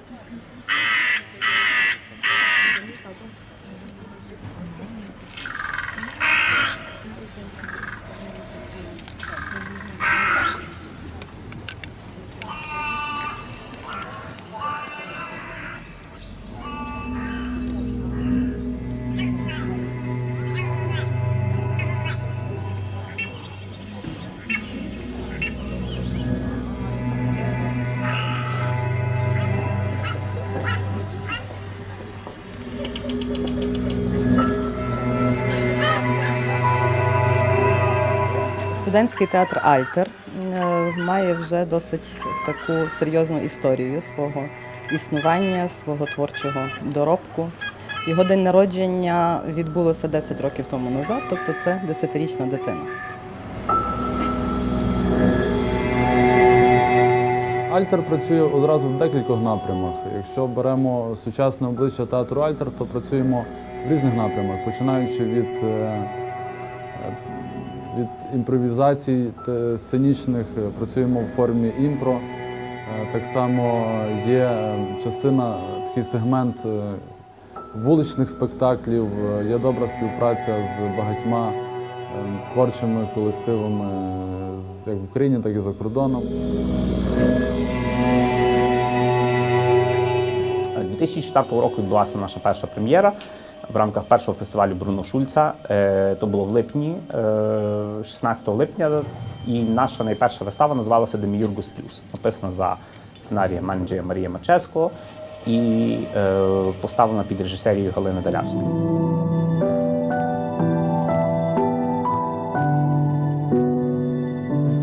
같이 있습니다. 재밌다고. Студентський театр Альтер е, має вже досить таку серйозну історію свого існування, свого творчого доробку. Його день народження відбулося 10 років тому назад, тобто це 10-річна дитина. Альтер працює одразу в декількох напрямах. Якщо беремо сучасне обличчя театру Альтер, то працюємо в різних напрямах, починаючи від, е, від імпровізацій сценічних, е, працюємо в формі імпро. Е, Так само є е, частина, такий сегмент вуличних спектаклів, є добра співпраця з багатьма творчими колективами як в Україні, так і за кордоном. 2004 року відбулася наша перша прем'єра в рамках першого фестивалю Бруно Шульца. Е, То було в липні, е, 16 липня. І наша найперша вистава називалася Деміюргус Плюс, написана за сценарієм Анджея Марія Мачевського і е, поставлена під режисерією Галини Далявської.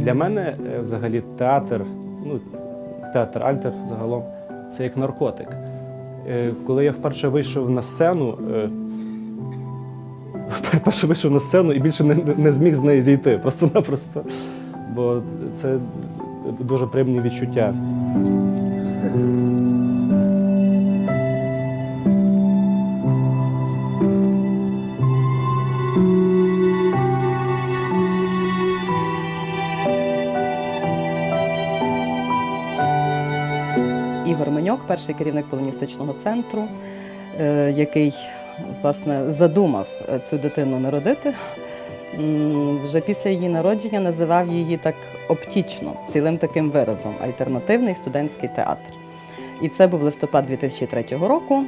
Для мене е, взагалі театр, ну, театр Альтер загалом, це як наркотик. Е, Коли я вперше вийшов на сцену, е, вперше вийшов на сцену і більше не, не зміг з неї зійти, просто-напросто. Бо це дуже приємні відчуття. Ігор Меньок, перший керівник полоністичного центру, е, який власне задумав е, цю дитину народити. Вже після її народження називав її так оптічно, цілим таким виразом альтернативний студентський театр. І це був листопад 2003 року.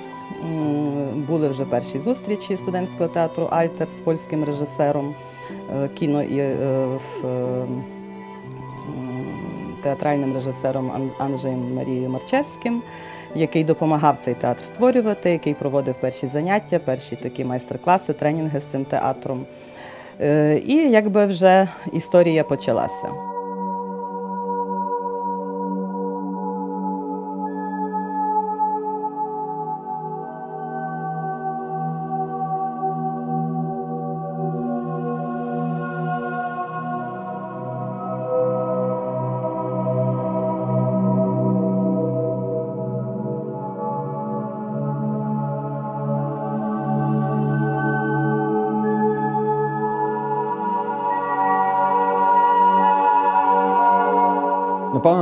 Були вже перші зустрічі студентського театру Альтер з польським режисером е, кіно і театральним режисером Анжеєм Марією Марчевським, який допомагав цей театр створювати, який проводив перші заняття, перші такі майстер-класи, тренінги з цим театром. Е, І якби вже історія почалася.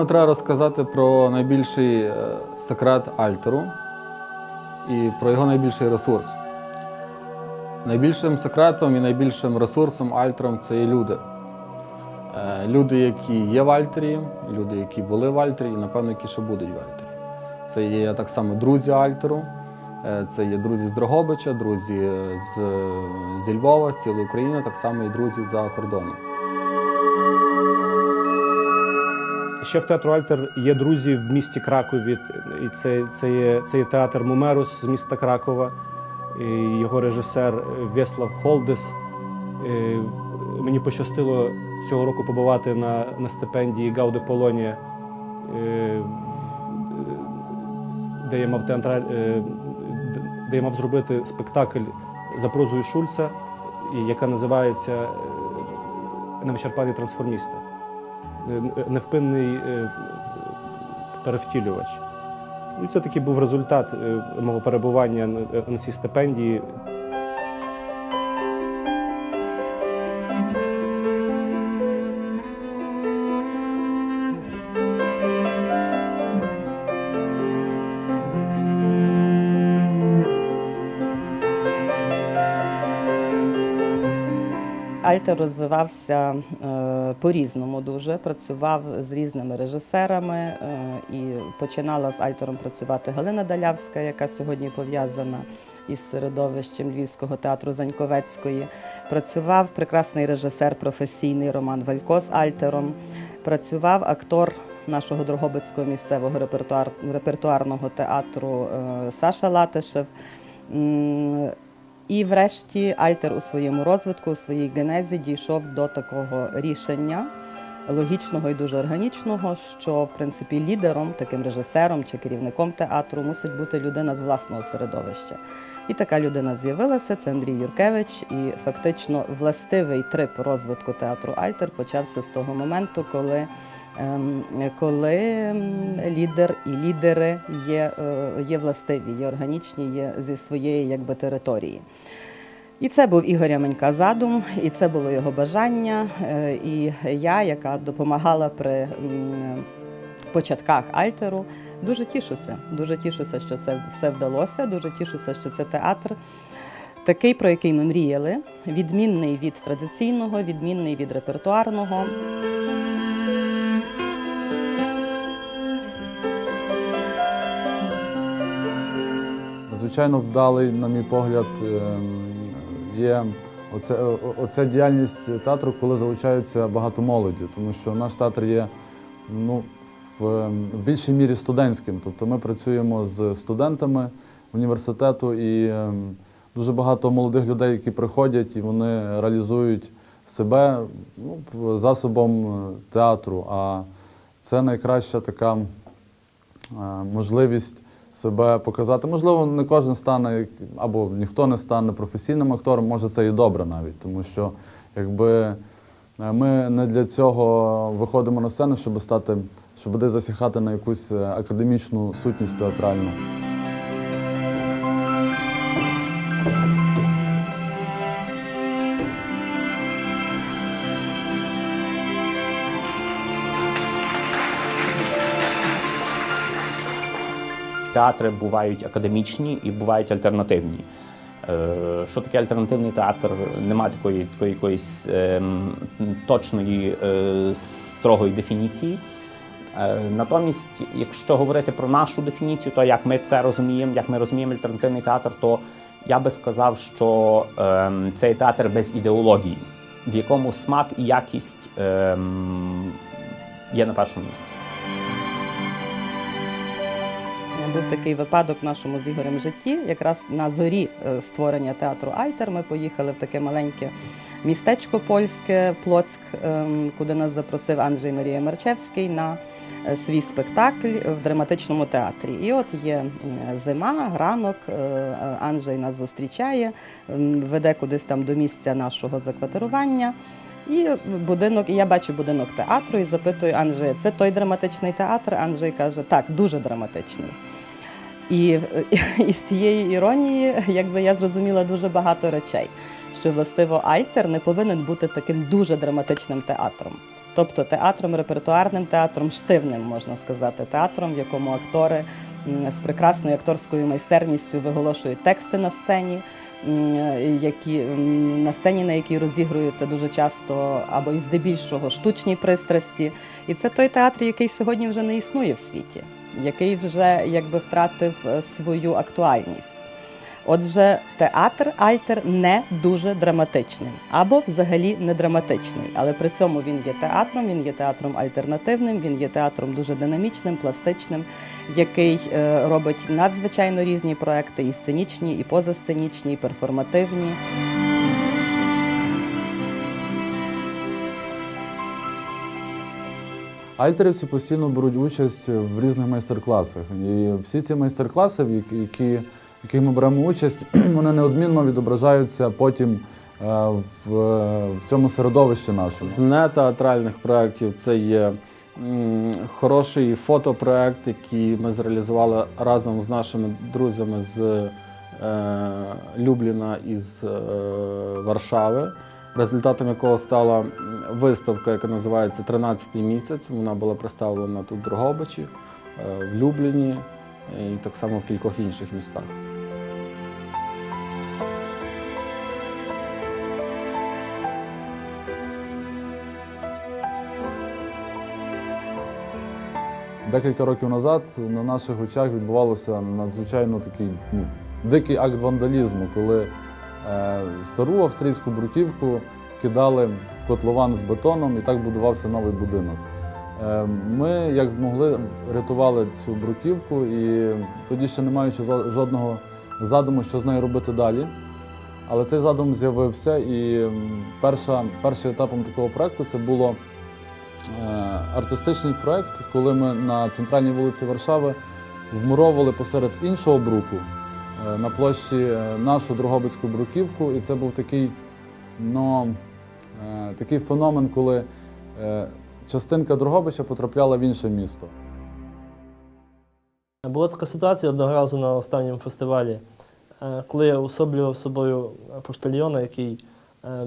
Напевно, треба розказати про найбільший е, секрет Альтеру і про його найбільший ресурс. Найбільшим секретом і найбільшим ресурсом Альтером це є люди. Е, Люди, які є в Альтері, люди, які були в Альтері, і, напевно, які ще будуть в Альтері. Це є так само друзі Альтеру, е, це є друзі з Дрогобича, друзі з, зі Львова, з цілої України, так само і друзі за кордоном. Ще в театру Альтер є друзі в місті Кракові. І це, це, є, це є театр Мумерус з міста Кракова, і його режисер Вєслав Холдес. В- Мені пощастило цього року побувати на, на стипендії Гауде Полонія, е, де я мав театра, е, де- я мав зробити спектакль за прозою Шульца, яка називається Невичерпаний трансформіста Е, е, невпинний е, перевтілювач. І це таки був результат мого перебування на цій стипендії. Альтер розвивався по-різному дуже. Працював з різними режисерами е, і починала з Альтером працювати Галина Далявська, яка сьогодні пов'язана із середовищем Львівського театру Заньковецької. Працював прекрасний режисер професійний Роман Валько з Альтером. Працював актор нашого Дрогобицького місцевого репертуар, репертуарного театру е, Саша Латишев. І врешті Альтер у своєму розвитку, у своїй генезі дійшов до такого рішення логічного і дуже органічного, що в принципі лідером, таким режисером чи керівником театру мусить бути людина з власного середовища. І така людина з'явилася. Це Андрій Юркевич. І фактично властивий трип розвитку театру Альтер почався з того моменту, коли. ем, Коли ем, лідер і лідери є, е, є властиві, є органічні, є зі своєї якби, території. І це був Ігоря Менька задум, і це було його бажання. Е, І я, яка допомагала при початках Альтеру, дуже тішуся. Дуже тішуся, що це все вдалося. Дуже тішуся, що це театр. Такий, про який ми мріяли, відмінний від традиційного, відмінний від репертуарного. Звичайно, вдалий, на мій погляд, ем, є оце, оця діяльність театру, коли залучається багато молоді, тому що наш театр є ну, в, ем, в більшій мірі студентським. Тобто ми працюємо з студентами університету і ем, дуже багато молодих людей, які приходять і вони реалізують себе ну, засобом е, театру. А це найкраща така е, можливість себе показати. Можливо, не кожен стане або ніхто не стане професійним актором, може це і добре навіть, тому що якби ми не для цього виходимо на сцену, щоб стати, щоб десь засіхати на якусь е, академічну сутність театральну. Театри бувають академічні і бувають альтернативні. Е, Що таке альтернативний театр? Немає такої, такої якоїсь ем, точної е, строгої дефініції. Е, Натомість, якщо говорити про нашу дефініцію, то як ми це розуміємо, як ми розуміємо альтернативний театр, то я би сказав, що ем, цей театр без ідеології, в якому смак і якість ем, є на першому місці. Був такий випадок в нашому з Ігорем житті. Якраз на зорі е, створення театру Альтер ми поїхали в таке маленьке містечко польське Плоцьк, ем, куди нас запросив Анджей Марія Марчевський на е, свій спектакль в драматичному театрі. І от є зима, ранок. е, Анджей нас зустрічає, веде кудись там до місця нашого заквартирування. І будинок, я бачу будинок театру і запитую Анджея, це той драматичний театр? Анджей каже, так, дуже драматичний. І, і з цієї іронії, якби я зрозуміла дуже багато речей, що властиво Альтер не повинен бути таким дуже драматичним театром. Тобто театром, репертуарним театром, штивним, можна сказати, театром, в якому актори з прекрасною акторською майстерністю виголошують тексти на сцені, які на сцені, на якій розігруються дуже часто або і здебільшого штучні пристрасті. І це той театр, який сьогодні вже не існує в світі, який вже якби втратив е, свою актуальність. Отже, театр Альтер не дуже драматичний або взагалі не драматичний, але при цьому він є театром, він є театром альтернативним, він є театром дуже динамічним, пластичним, який е, робить надзвичайно різні проекти, і сценічні, і позасценічні, і перформативні. Альтерівці постійно беруть участь в різних майстер-класах. І всі ці майстер-класи, в які, яких ми беремо участь, вони неодмінно відображаються потім е, в, в цьому середовищі нашому. З нетеатральних проєктів це є хороший фотопроект, який ми зреалізували разом з нашими друзями з е, Любліна і з е, Варшави, результатом якого стала виставка, яка називається «13-й місяць. Вона була представлена тут в Другобичі, е, в Любліні е, і так само в кількох інших містах. Декілька років назад на наших очах відбувався надзвичайно такий ну, дикий акт вандалізму, коли е, стару австрійську бруківку кидали котлован з бетоном і так будувався новий будинок. Е, Ми, як могли, рятували цю бруківку і тоді ще не маючи жодного задуму, що з нею робити далі. Але цей задум з'явився, і перша, першим етапом такого проекту це було е, артистичний проект, коли ми на центральній вулиці Варшави вмуровували посеред іншого бруку е, на площі е, нашу Дрогобицьку бруківку. І це був такий, ну, такий феномен, коли е, частинка Дрогобича потрапляла в інше місто. Була така ситуація одного разу на останньому фестивалі, е, коли я особлював собою поштальйона, який е,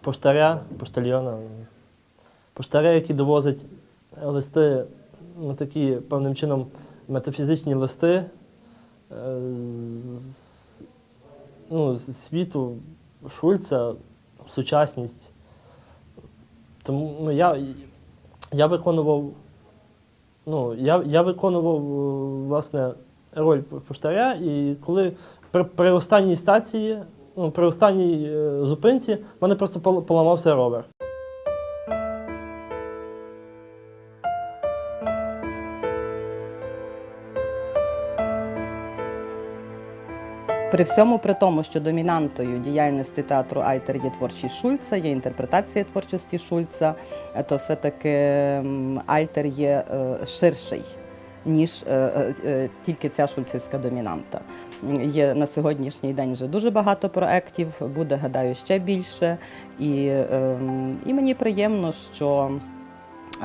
поштаря, поштальйона, поштаря, який довозить листи, ну, такі певним чином метафізичні листи е, з, ну, світу Шульца, сучасність. Тому ну, я, я виконував ну, я, я виконував е, власне роль поштаря, і коли при, при останній стації, ну, при останній е, зупинці, в мене просто пол- поламався ровер. При всьому при тому, що домінантою діяльності театру Айтер є творчість Шульца, є інтерпретація творчості Шульца, то все-таки м, Альтер є е, ширший, ніж е, е, тільки ця шульцівська домінанта. Є на сьогоднішній день вже дуже багато проєктів, буде, гадаю, ще більше. І, ем, і мені приємно, що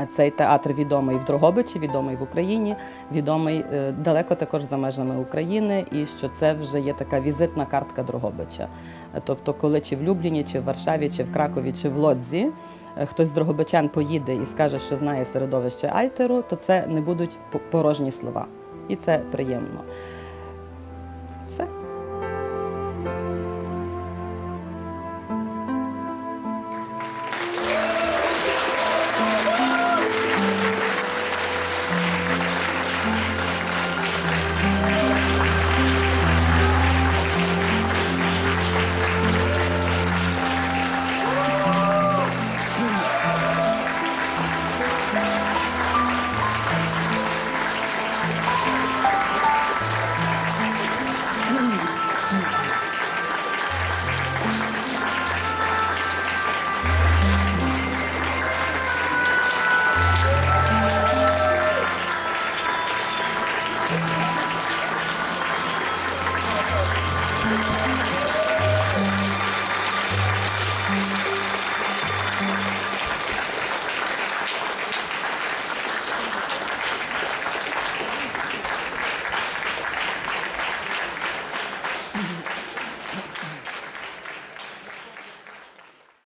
цей театр відомий в Дрогобичі, відомий в Україні, відомий е, далеко також за межами України, і що це вже є така візитна картка Дрогобича. Е, Тобто, коли чи в Любліні, чи в Варшаві, чи в Кракові, чи в Лодзі е, хтось з дрогобичан поїде і скаже, що знає середовище Альтеру, то це не будуть по- порожні слова. І це приємно.